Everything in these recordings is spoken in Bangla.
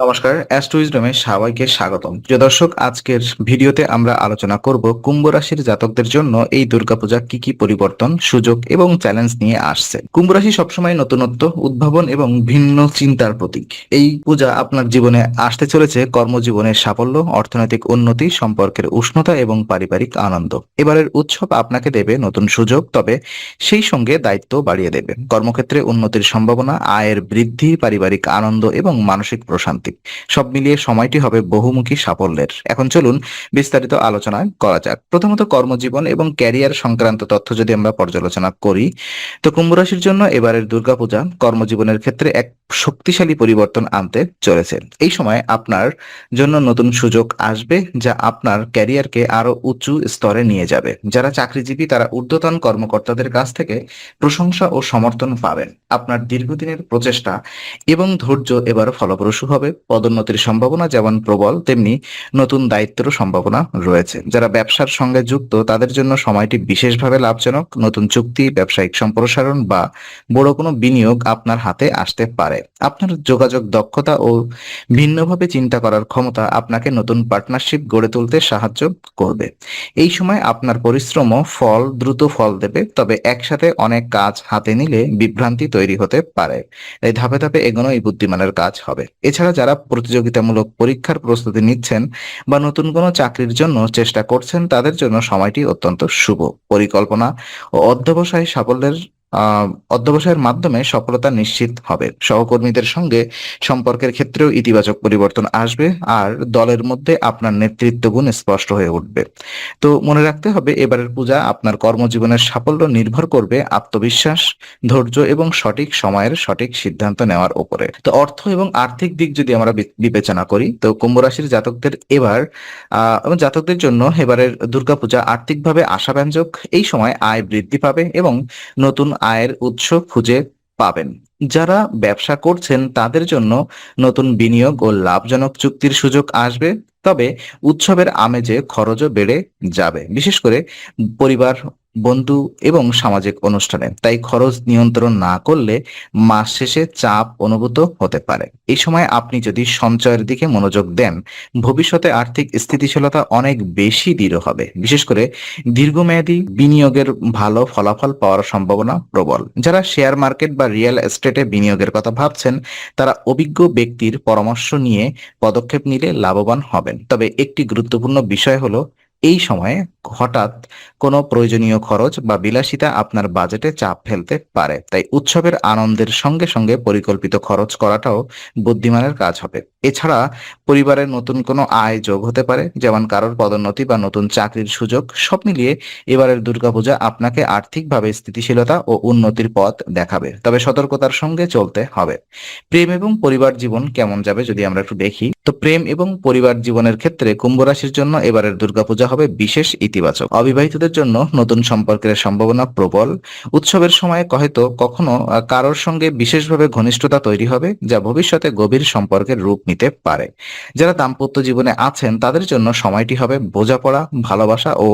নমস্কার অ্যাস্ট্রোইজডমে সবাইকে স্বাগতম। প্রিয় দর্শক, আজকের ভিডিওতে আমরা আলোচনা করব কুম্ভ রাশির জাতকদের জন্য এই দুর্গাপূজা কি কি পরিবর্তন, সুযোগ এবং চ্যালেঞ্জ নিয়ে আসছে। কুম্ভ রাশি সবসময় নতুনত্ব, উদ্ভাবন এবং ভিন্ন চিন্তার প্রতীক। এই পূজা আপনার জীবনে আসতে চলেছে কর্মজীবনের সাফল্য, অর্থনৈতিক উন্নতি, সম্পর্কের উষ্ণতা এবং পারিবারিক আনন্দ। এবারের উৎসব আপনাকে দেবে নতুন সুযোগ, তবে সেই সঙ্গে দায়িত্ব বাড়িয়ে দেবে। কর্মক্ষেত্রে উন্নতির সম্ভাবনা, আয়ের বৃদ্ধি, পারিবারিক আনন্দ এবং মানসিক প্রশান্তি। সব মিলিয়ে সময়টি হবে বহুমুখী সাফল্যের। এখন চলুন বিস্তারিত আলোচনা করা যাক। প্রথমত কর্মজীবন এবং ক্যারিয়ার সংক্রান্ত তথ্য যদি আমরা পর্যালোচনা করি, তো কুম্ভ রাশির জন্য এবারের দুর্গাপূজা কর্মজীবনের ক্ষেত্রে এক শক্তিশালী পরিবর্তন আনতে চলেছে। এই সময় আপনার জন্য নতুন সুযোগ আসবে যা আপনার ক্যারিয়ারকে আরও উঁচু স্তরে নিয়ে যাবে। যারা চাকরিজীবী, তারা ঊর্ধ্বতন কর্মকর্তাদের কাছ থেকে প্রশংসা ও সমর্থন পাবেন। আপনার দীর্ঘদিনের প্রচেষ্টা এবং ধৈর্য এবারও ফলপ্রসূ হবে। পদোন্নতির সম্ভাবনা যেমন প্রবল, তেমনি নতুন দায়িত্বেরও সম্ভাবনা রয়েছে। যারা ব্যবসার সঙ্গে যুক্ত, তাদের জন্য সময়টি বিশেষভাবে লাভজনক। নতুন চুক্তি, ব্যবসায়িক সম্প্রসারণ বা বড় কোনো বিনিয়োগ আপনার হাতে আসতে পারে। আপনার যোগাযোগ দক্ষতা ও ভিন্নভাবে চিন্তা করার ক্ষমতা আপনাকে নতুন পার্টনারশিপ গড়ে তুলতে সাহায্য করবে। এই সময় আপনার পরিশ্রম ফল, দ্রুত ফল দেবে। তবে একসাথে অনেক কাজ হাতে নিলে বিভ্রান্তি তৈরি হতে পারে। এই ধাপে ধাপে এগোনো এই বুদ্ধিমানের কাজ হবে। এছাড়া যারা প্রতিযোগিতামূলক পরীক্ষার প্রস্তুতি নিচ্ছেন বা নতুন কোনো চাকরির জন্য চেষ্টা করছেন, তাদের জন্য সময়টি অত্যন্ত শুভ। পরিকল্পনা ও অধ্যবসায় সাফল্যের অধ্যবসায়ের মাধ্যমে সফলতা নিশ্চিত হবে। সহকর্মীদের সঙ্গে সম্পর্কের ক্ষেত্রেও ইতিবাচক পরিবর্তন আসবে আর দলের মধ্যে আপনার নেতৃত্ব গুণ স্পষ্ট হয়ে উঠবে। তো মনে রাখতে হবে, এবারের পূজা আপনার কর্মজীবনের সাফল্য নির্ভর করবে আত্মবিশ্বাস, ধৈর্য এবং সঠিক সময়ের সঠিক সিদ্ধান্ত নেওয়ার উপরে তো অর্থ এবং আর্থিক দিক যদি আমরা বিবেচনা করি, তো কুম্ভ রাশির জাতকদের এবার এবং জাতকদের জন্য এবারের দুর্গাপূজা আর্থিকভাবে আশাব্যঞ্জক, এই সময় আয় বৃদ্ধি পাবে এবং নতুন আয়ের উৎস খুঁজে পাবেন। যারা ব্যবসা করছেন, তাদের জন্য নতুন বিনিয়োগ ও লাভজনক চুক্তির সুযোগ আসবে। তবে উৎসবের আমেজে খরচও বেড়ে যাবে। বিশেষ করে পরিবার বন্ধু এবং সামাজিক অনুষ্ঠানে। তাই খরচ নিয়ন্ত্রণ না করলে মাস শেষে চাপ অনুভূত হতে পারে। এই সময় আপনি যদি সঞ্চয়ের দিকে মনোযোগ দেন, ভবিষ্যতে আর্থিক স্থিতিশীলতা অনেক বেশি দৃঢ় হবে। বিশেষ করে দীর্ঘমেয়াদী বিনিয়োগের ভালো ফলাফল পাওয়ার সম্ভাবনা প্রবল। যারা শেয়ার মার্কেট বা রিয়েল এস্টেটে বিনিয়োগের কথা ভাবছেন, তারা অভিজ্ঞ ব্যক্তির পরামর্শ নিয়ে পদক্ষেপ নিলে লাভবান হবেন। তবে একটি গুরুত্বপূর্ণ বিষয় হলো এই সময়ে হঠাৎ কোনো প্রয়োজনীয় খরচ বা বিলাসিতা আপনার বাজেটে চাপ ফেলতে পারে। তাই উৎসবের আনন্দের সঙ্গে সঙ্গে পরিকল্পিত খরচ করাটাও বুদ্ধিমানের কাজ হবে। এছাড়া পরিবারের নতুন কোনো আয় যোগ হতে পারে, যেমন কারোর পদোন্নতি বা নতুন চাকরির সুযোগ। সব মিলিয়ে এবারের দুর্গাপূজা আপনাকে আর্থিকভাবে স্থিতিশীলতা ও উন্নতির পথ দেখাবে, তবে সতর্কতার সঙ্গে চলতে হবে। প্রেম এবং পরিবার জীবন কেমন যাবে যদি আমরা একটু দেখি? তো প্রেম এবং পরিবার জীবনের ক্ষেত্রে কুম্ভ রাশির জন্য এবারের দুর্গাপূজা হবে বিশেষ ইতিবাচক। অবিবাহিতদের জন্য নতুন সম্পর্কের সম্ভাবনা প্রবল। উৎসবের সময় হয়তো কখনো কারোর সঙ্গে বিশেষভাবে ঘনিষ্ঠতা তৈরি হবে, যা ভবিষ্যতে গভীর সম্পর্কের রূপ নিতে পারে। যারা দাম্পত্য জীবনে আছেন, তাদের জন্য সময়টি হবে বোঝাপড়া, ভালোবাসা ও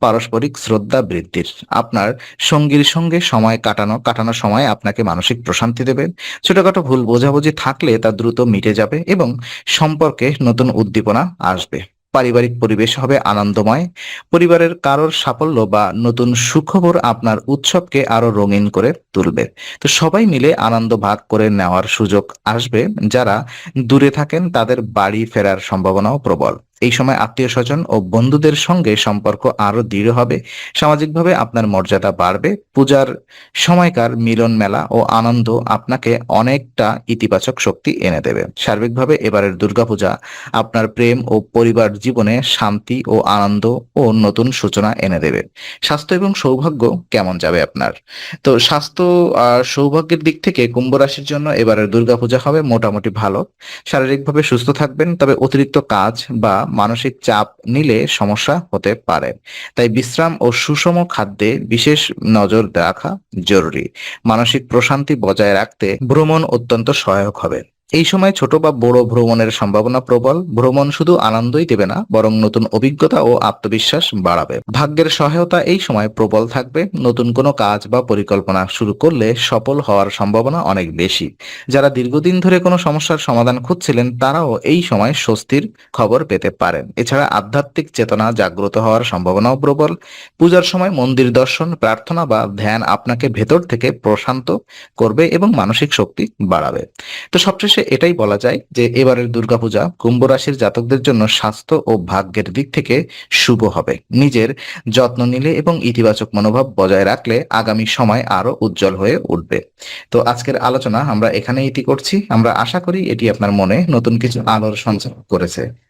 পারস্পরিক শ্রদ্ধা বৃদ্ধির। আপনার সঙ্গীর সঙ্গে সময় কাটানো কাটানো সময় আপনাকে মানসিক প্রশান্তি দেবে। ছোটখাটো ভুল বোঝাবুঝি থাকলে তা দ্রুত মিটে যাবে এবং সম্পর্কে নতুন উদ্দীপনা আসবে। পারিবারিক পরিবেশ হবে আনন্দময়। পরিবারের কারোর সাফল্য বা নতুন সুখবর আপনার উৎসবকে আরও রঙিন করে তুলবে। তো সবাই মিলে আনন্দ ভাগ করে নেওয়ার সুযোগ আসবে। যারা দূরে থাকেন তাদের বাড়ি ফেরার সম্ভাবনাও প্রবল। এই সময় আত্মীয় স্বজন ও বন্ধুদের সঙ্গে সম্পর্ক আরও দৃঢ় হবে, সামাজিকভাবে আপনার মর্যাদা বাড়বে, পূজার সময়কার মিলন মেলা ও আনন্দ আপনাকে অনেকটা ইতিবাচক শক্তি এনে দেবে। সার্বিকভাবে এবারের দুর্গাপূজা আপনার প্রেম ও পরিবার জীবনে শান্তি ও আনন্দ ও নতুন সূচনা এনে দেবে। স্বাস্থ্য এবং সৌভাগ্য কেমন যাবে আপনার? তো স্বাস্থ্য আর সৌভাগ্যের দিক থেকে কুম্ভ রাশির জন্য এবারের দুর্গাপূজা হবে মোটামুটি ভালো। শারীরিকভাবে সুস্থ থাকবেন, তবে অতিরিক্ত কাজ বা মানসিক চাপ নিলে সমস্যা হতে পারে। তাই বিশ্রাম ও সুষম খাদ্যে বিশেষ নজর রাখা জরুরি। মানসিক প্রশান্তি বজায় রাখতে ভ্রমণ অত্যন্ত সহায়ক হবে। এই সময় ছোট বা বড় ভ্রমণের সম্ভাবনা প্রবল। ভ্রমণ শুধু আনন্দই দেবে না, বরং নতুন অভিজ্ঞতা ও আত্মবিশ্বাস বাড়াবে। ভাগ্যের সহায়তা এই সময় প্রবল থাকবে। নতুন কোনো কাজ বা পরিকল্পনা শুরু করলে সফল হওয়ার সম্ভাবনা অনেক বেশি। যারা দীর্ঘদিন ধরে কোনো সমস্যার সমাধান খুঁজছিলেন, তারাও এই সময় স্বস্তির খবর পেতে পারেন। এছাড়া আধ্যাত্মিক চেতনা জাগ্রত হওয়ার সম্ভাবনাও প্রবল। পূজার সময় মন্দির দর্শন, প্রার্থনা বা ধ্যান আপনাকে ভেতর থেকে প্রশান্ত করবে এবং মানসিক শক্তি বাড়াবে। তো সবশেষে এটাই বলা যায় যে এবারের দুর্গাপূজা কুম্ভ রাশির জাতকদের জন্য স্বাস্থ্য ও ভাগ্যের দিক থেকে শুভ হবে। নিজের যত্ন নিলে এবং ইতিবাচক মনোভাব বজায় রাখলে আগামী সময় আরও উজ্জ্বল হয়ে উঠবে। তো আজকের আলোচনা আমরা এখানে ইতি করছি। আমরা আশা করি এটি আপনার মনে নতুন কিছু আলোর সঞ্চার করেছে।